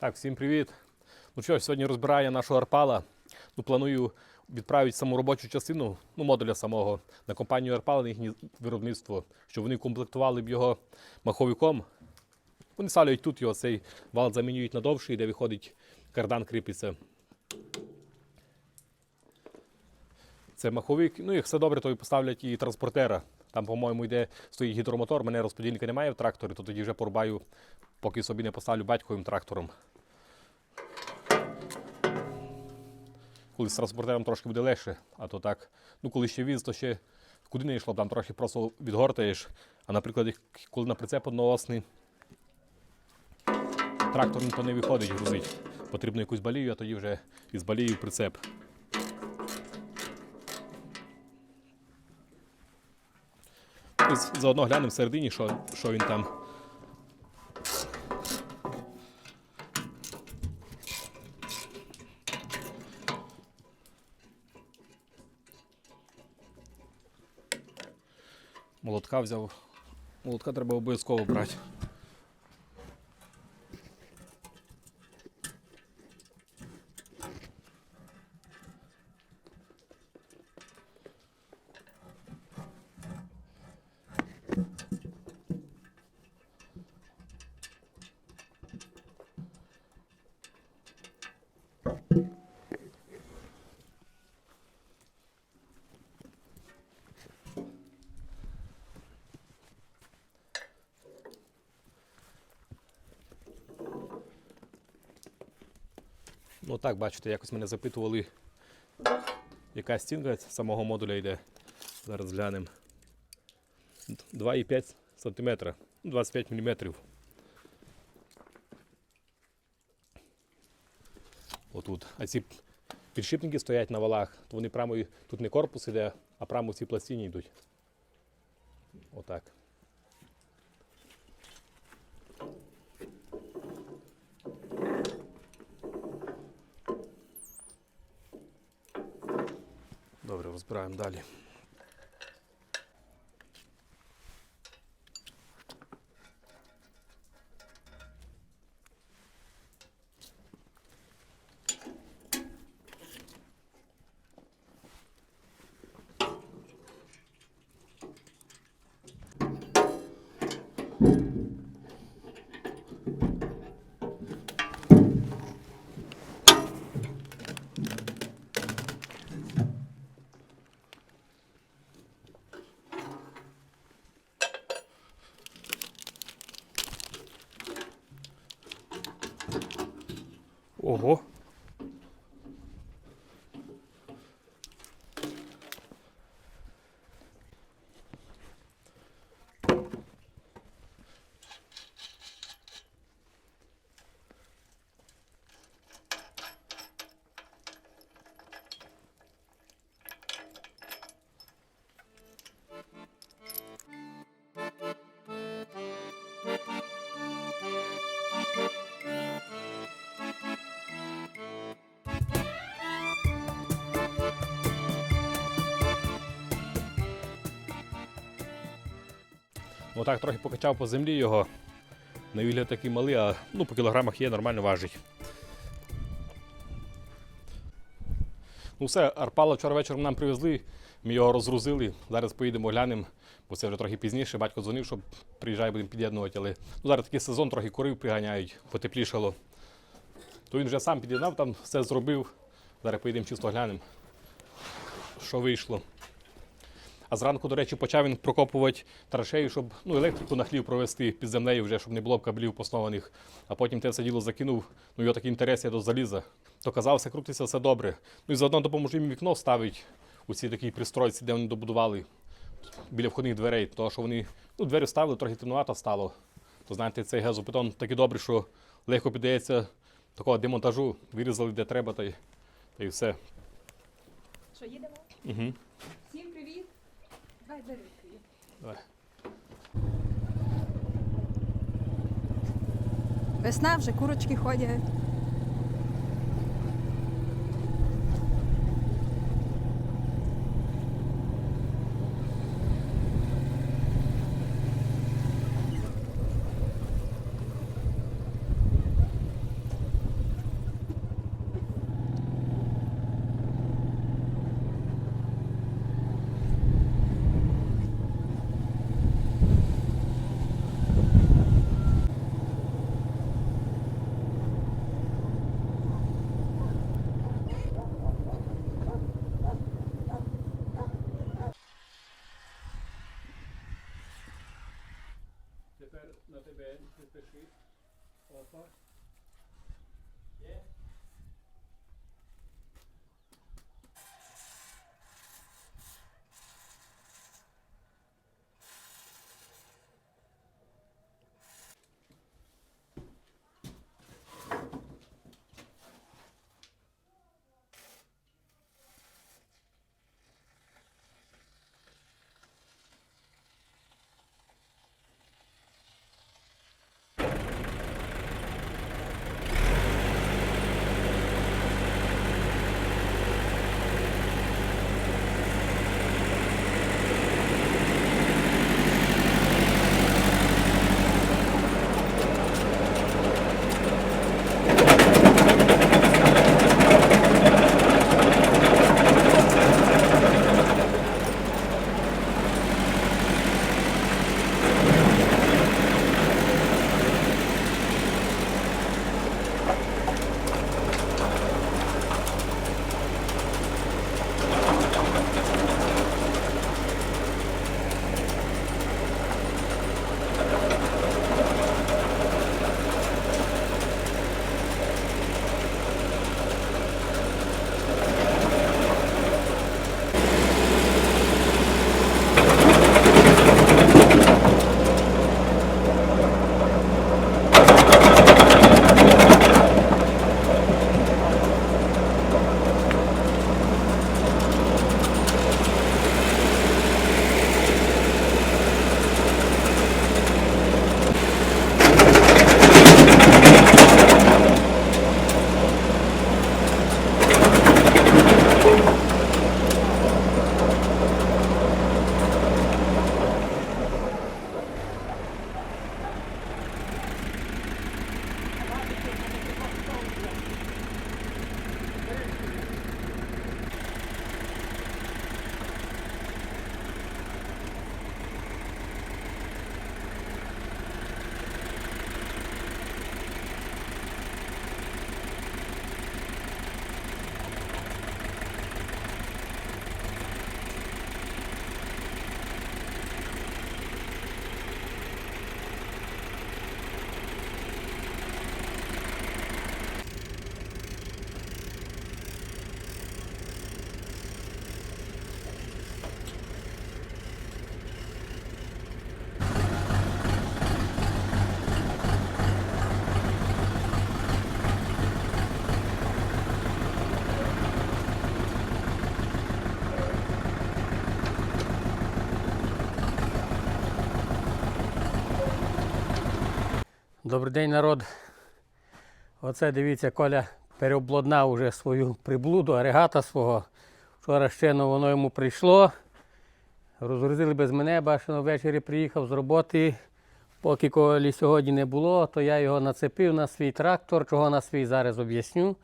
Так, всім привіт. Ну що, сьогодні розбираю нашого арпала. Ну, планую відправити саму робочу частину, ну, модуля самого, на компанію Арпала, на їхнє виробництво, щоб вони комплектували б його маховиком. Вони ставлять тут його, цей вал замінюють на довший, де виходить кардан кріпиться. Це маховик. Ну, як все добре, то і поставлять і транспортера. Там, по-моєму, йде стоїть гідромотор, мене розподільника немає в тракторі, то тоді вже порубаю, поки собі не поставлю батьковим трактором. Коли з транспортером трошки буде легше, а то так, ну коли ще віз, то ще куди не йшло, там трохи просто відгортаєш. А наприклад, коли на прицеп одноосний, трактор то не виходить грузить. Потрібно якусь балію, а тоді вже із балії прицеп. Заодно глянемо всередині, що, що він там. Молотка взяв. Лотка треба обов'язково брати. Ну так, бачите, якось мене запитували, яка стінка самого модуля йде. Зараз глянемо. 2,5 см, 25 мм. Отут. А ці підшипники стоять на валах, то вони прямо, тут не корпус іде, а прямо в цій пластині йдуть. Отак. Розбираємо далі. Ого. Ну так трохи покачав по землі його. На вигляд такий малий, а ну, по кілограмах є, нормально важить. Ну все, Арпала вчора вечором нам привезли, ми його розгрузили. Зараз поїдемо глянемо, бо це вже трохи пізніше. Батько дзвонив, щоб приїжджай, будемо під'єднувати. Але ну, зараз такий сезон, трохи курив приганяють, потеплішало. То він вже сам під'єднав, там все зробив. Зараз поїдемо чисто глянемо, що вийшло. А зранку, до речі, почав він прокопувати траншею, щоб ну, електрику на хлів провести під землею, вже, щоб не було б кабелів поснованих. А потім те все діло закинув. Ну, його такий інтерес є до заліза. То казав, все крутиться, все добре. Ну і заодно допоможу їм вікно ставити у цій такій пристройці, де вони добудували біля входних дверей. Тому що вони ну, двері ставили, трохи темнувато стало. То знаєте, цей газопетон такий добрий, що легко піддається такого демонтажу, вирізали де треба, та й, та й все. Що їдемо? Угу. Давай за відкрию. Давай. Весна вже курочки ходять. На тебе підпиши. Опа. Добрий день, народ. Оце дивіться, Коля переобладнав уже свою приблуду, агрегата свого. Вчора ще воно йому прийшло. Розгрузили без мене, бачено, ввечері приїхав з роботи. Поки Колі сьогодні не було, то я його нацепив на свій трактор, чого на свій зараз об'ясню.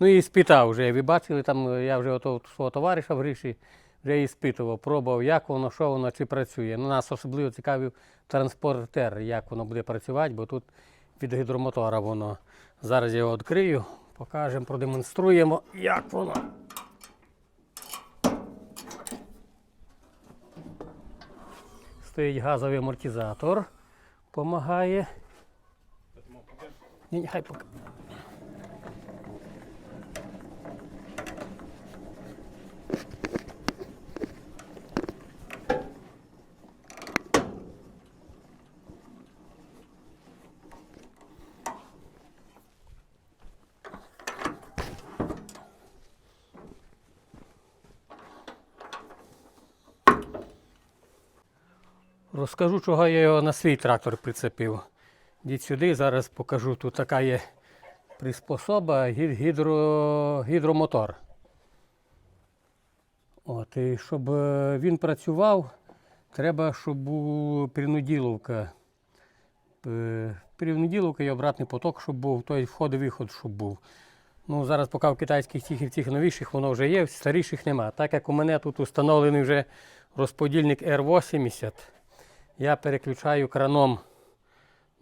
Ну і спитав вже. Ви бачили, там я вже ото свого товариша в Гриші вже і спитував, пробував, як воно, що воно, чи працює. Ну, нас особливо цікавив транспортер, як воно буде працювати, бо тут від гідромотора воно. Зараз я його відкрию, покажемо, продемонструємо, як воно. Стоїть газовий амортизатор, допомагає. Ні, ні, хай поки. Розкажу, чого я його на свій трактор прицепив. Йдіть сюди, зараз покажу. Тут така є приспособа гідро, гідромотор. От, і щоб е, він працював, треба, щоб був принуділовка. Е, Принуділовка і обратний поток, щоб був, той вход-виход, щоб був. Ну, зараз поки в китайських тих і цих новіших воно вже є, старіших нема. Так як у мене тут установлений вже розподільник R80, я переключаю краном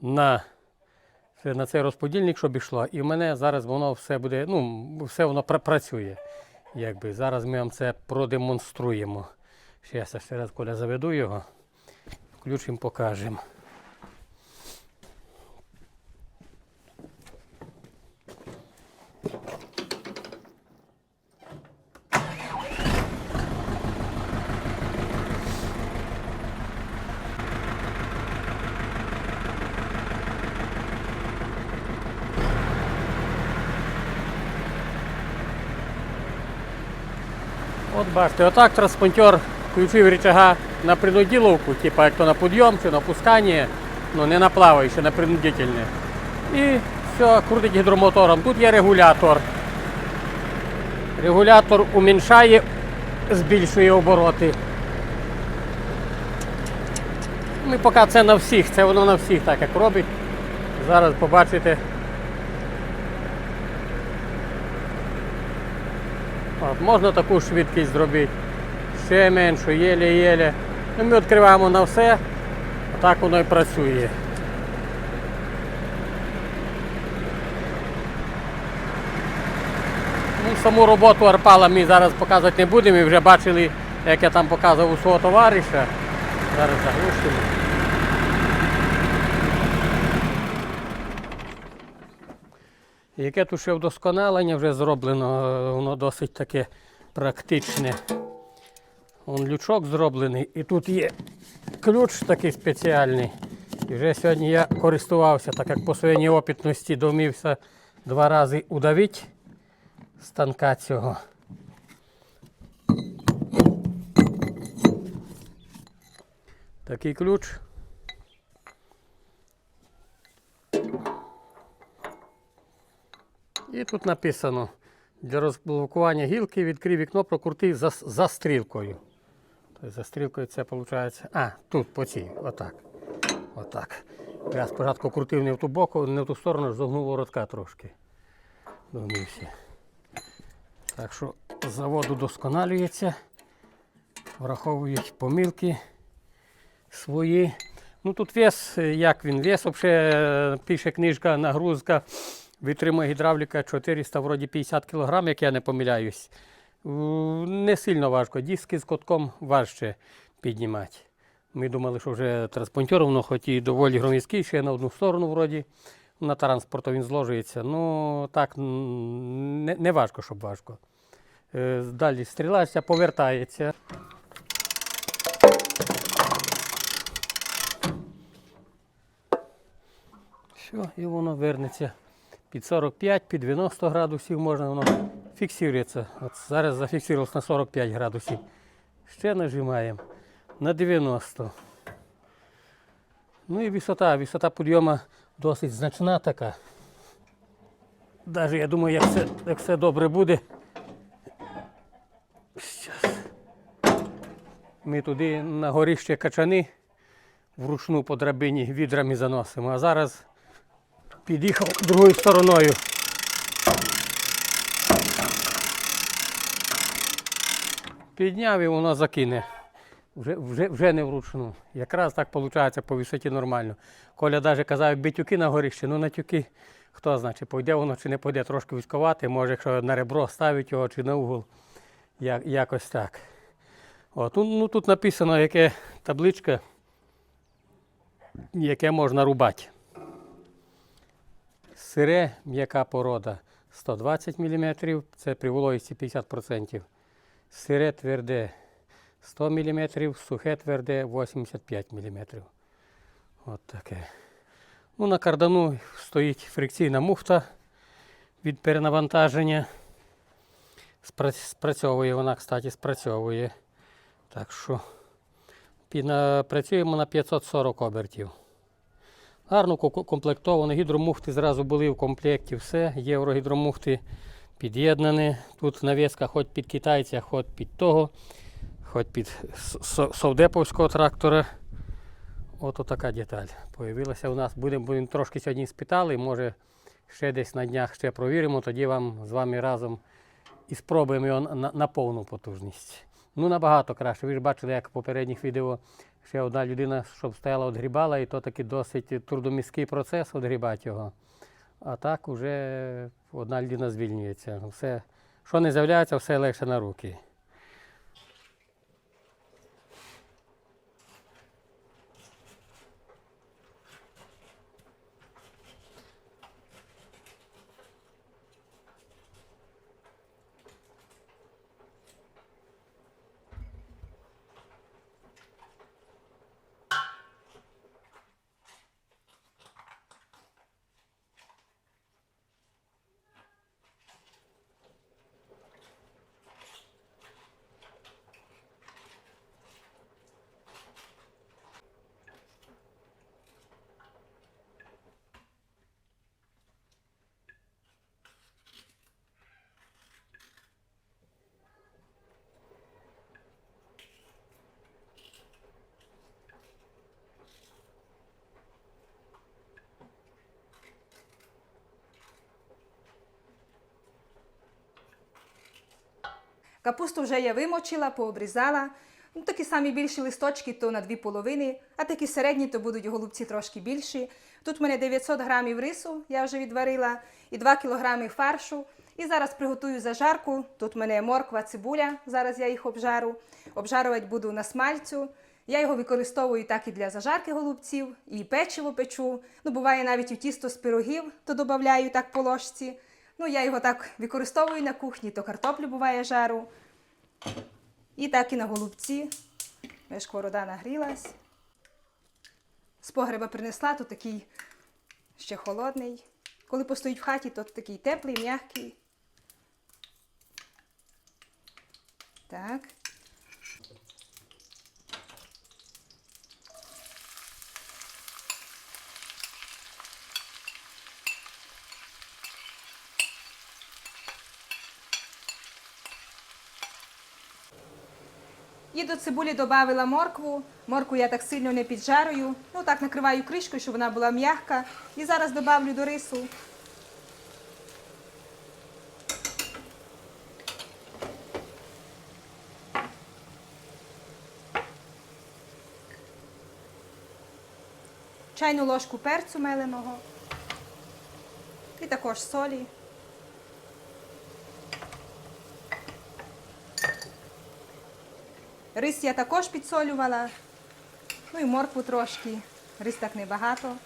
на, на цей розподільник, щоб йшло. І в мене зараз воно все буде, ну, все воно пр працює. Якби. Зараз ми вам це продемонструємо. Ще я ще раз Коля заведу його, включимо, покажемо. От бачите, отак транспонтер включив рычага на принудиловку, типа як то на підйом чи на опускання, ну не на плаваюче, на принудительне. І все, крутить гідромотором. Тут є регулятор. Регулятор уміншає, збільшує обороти. Ну і поки це на всіх, це воно на всіх так як робить. Зараз побачите. Можна таку швидкість зробити. Ще меншу, єле-єле. Ну, ми відкриваємо на все, а так воно і працює. Ну, саму роботу арпала ми зараз показувати не будемо. Ми вже бачили, як я там показував у свого товариша. Зараз заглушимо. Яке тут ще вдосконалення вже зроблено, е, воно досить таке практичне. Вон лючок зроблений і тут є ключ такий спеціальний. І вже сьогодні я користувався, так як по своїй неопитності домівся два рази удавити станка цього. Такий ключ. І тут написано для розблокування гілки відкрий вікно, прокрути за, за стрілкою. Тобто за стрілкою це виходить. А, тут по цій, отак. Отак. Я спочатку крутив не в ту боку, не в ту сторону, зогнув воротка трошки. Домівся. Так що заводу досконалюється, враховують помилки свої. Ну тут вес, як він? Вес взагалі пише книжка, нагрузка, витримує гідравліка 400, вроді 50 кг, як я не помиляюсь. Не сильно важко. Диски з котком важче піднімати. Ми думали, що вже транспонтер, воно хоч і доволі громіздкий, ще на одну сторону вроді. На транспорту він зложується. Ну так не, не важко, щоб важко. Е, Далі стрілається, повертається. Все, і воно вернеться під 45, під 90 градусів можна, воно фіксується. От зараз зафіксувалося на 45 градусів. Ще нажимаємо на 90. Ну і висота. Висота підйому досить значна така. Навіть я думаю, як все, як все добре буде. Щас. Ми туди на горіще качани вручну по драбині відрами заносимо. А зараз під'їхав другою стороною. Підняв і воно закине. Вже, вже, вже не вручну. Якраз так виходить по висоті нормально. Коля навіть казав, якби тюки на горіще, ну на тюки, хто значить, пойде воно чи не пойде трошки військувати, може, якщо на ребро ставить його чи на угол. Як, якось так. От, ну, ну, тут написано, яке табличка, яке можна рубати. Сире м'яка порода 120 мм, це при вологісті 50%. Сире тверде 100 мм, сухе тверде 85 мм. От таке. Ну, на кардану стоїть фрикційна муфта від перенавантаження. Спрацьовує вона, кстати, спрацьовує. Так що працюємо на 540 обертів. Гарно ко- комплектовано. Гідромуфти зразу були в комплекті. Все. Єврогідромуфти під'єднані. Тут навіска хоч під китайця, хоч під того, хоч під совдеповського трактора. Ото така деталь. Появилася у нас. Будемо будемо трошки сьогодні спитали. Може ще десь на днях ще провіримо. Тоді вам з вами разом і спробуємо його на, на повну потужність. Ну, набагато краще. Ви ж бачили, як в попередніх відео ще одна людина, щоб стояла, відгрібала, і то такий досить трудоміський процес відгрібати його. А так вже одна людина звільнюється. Все, що не з'являється, все легше на руки. Капусту вже я вимочила, пообрізала. Ну, такі самі більші листочки, то на дві половини, а такі середні, то будуть голубці трошки більші. Тут в мене 900 грамів рису, я вже відварила, і 2 кілограми фаршу. І зараз приготую зажарку. Тут в мене морква, цибуля, зараз я їх обжару. Обжарувати буду на смальцю. Я його використовую так і для зажарки голубців, і печиво печу. Ну, буває навіть у тісто з пирогів, то додаю так по ложці. Ну, я його так використовую на кухні, то картоплю буває жару. І так і на голубці. Моя сковорода нагрілась. З погреба принесла, то такий ще холодний. Коли постоїть в хаті, то такий теплий, м'який. Так. І до цибулі додавила моркву. Моркву я так сильно не піджарую. Ну так накриваю кришкою, щоб вона була м'яка. І зараз додавлю до рису. Чайну ложку перцю меленого. І також солі. Рис я також підсолювала. Ну і моркву трошки. Рис так небагато.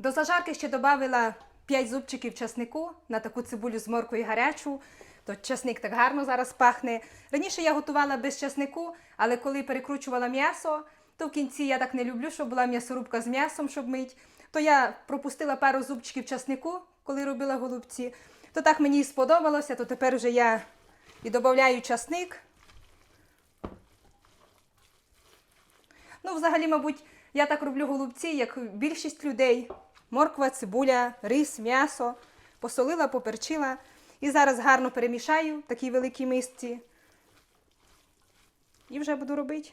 До зажарки ще додавила 5 зубчиків часнику на таку цибулю з морквою гарячу. То часник так гарно зараз пахне. Раніше я готувала без часнику, але коли перекручувала м'ясо, то в кінці я так не люблю, щоб була м'ясорубка з м'ясом, щоб мить. То я пропустила пару зубчиків часнику, коли робила голубці. То так мені і сподобалося, то тепер вже я і додаю часник. Ну, взагалі, мабуть, я так роблю голубці, як більшість людей. Морква, цибуля, рис, м'ясо. Посолила, поперчила. І зараз гарно перемішаю в такій великій мисці. І вже буду робити.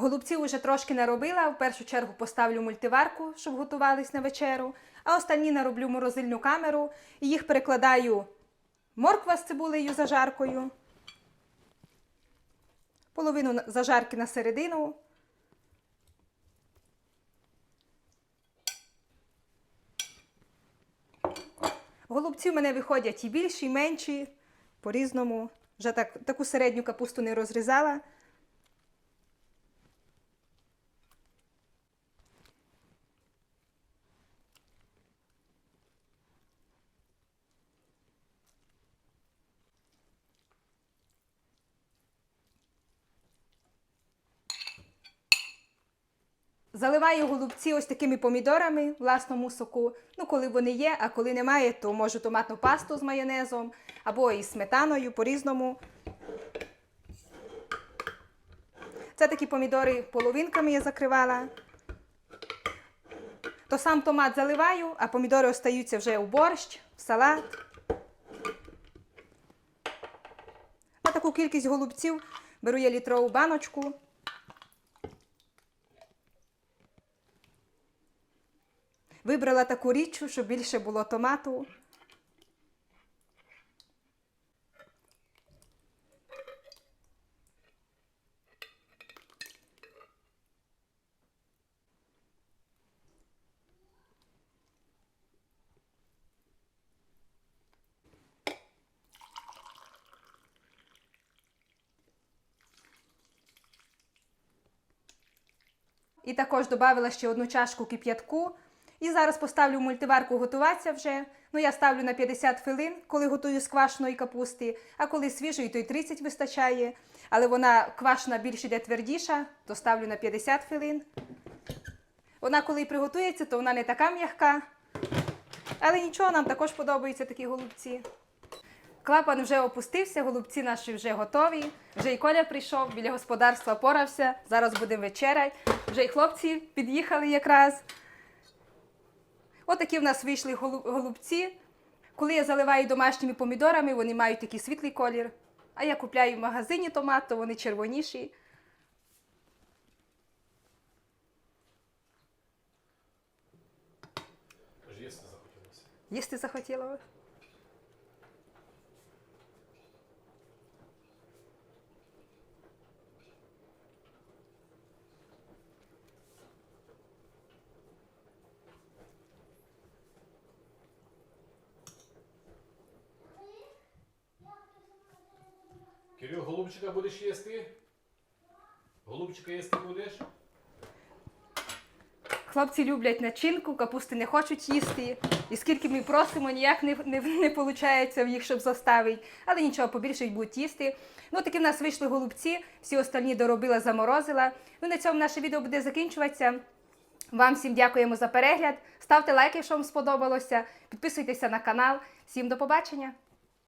Голубців уже трошки наробила. В першу чергу поставлю мультиварку, щоб готувались на вечеру. А останні нароблю морозильну камеру і їх перекладаю морква з цибулею зажаркою. Половину зажарки на середину. Голубці в мене виходять і більші, і менші, по-різному. Вже так, таку середню капусту не розрізала. Заливаю голубці ось такими помідорами в власному соку. Ну, коли вони є, а коли немає, то можу томатну пасту з майонезом або із сметаною по-різному. Це такі помідори половинками я закривала. То сам томат заливаю, а помідори остаються вже у борщ, в салат. На таку кількість голубців беру я літрову баночку. Вибрала таку річчю, щоб більше було томату. І також додала ще одну чашку кип'ятку і зараз поставлю в мультиварку готуватися вже. Ну, я ставлю на 50 хвилин, коли готую з квашеної капусти, а коли свіжої, то й 30 вистачає. Але вона квашена більш іде твердіша, то ставлю на 50 хвилин. Вона, коли приготується, то вона не така м'яка. Але нічого, нам також подобаються такі голубці. Клапан вже опустився, голубці наші вже готові. Вже і Коля прийшов, біля господарства порався. Зараз будемо вечеряти. Вже і хлопці під'їхали якраз. Отакі в нас вийшли голубці. Коли я заливаю домашніми помідорами, вони мають такий світлий колір. А я купляю в магазині томат, то вони червоніші. Їсти захотілося. Їсти захотіла. Кирил, голубчика будеш їсти? Голубчика їсти будеш? Хлопці люблять начинку, капусти не хочуть їсти. І скільки ми просимо, ніяк не, не, не виходить в їх, щоб заставити. Але нічого, побільше будуть їсти. Ну, такі в нас вийшли голубці, всі остальні доробила, заморозила. Ну, на цьому наше відео буде закінчуватися. Вам всім дякуємо за перегляд. Ставте лайки, якщо вам сподобалося. Підписуйтеся на канал. Всім до побачення!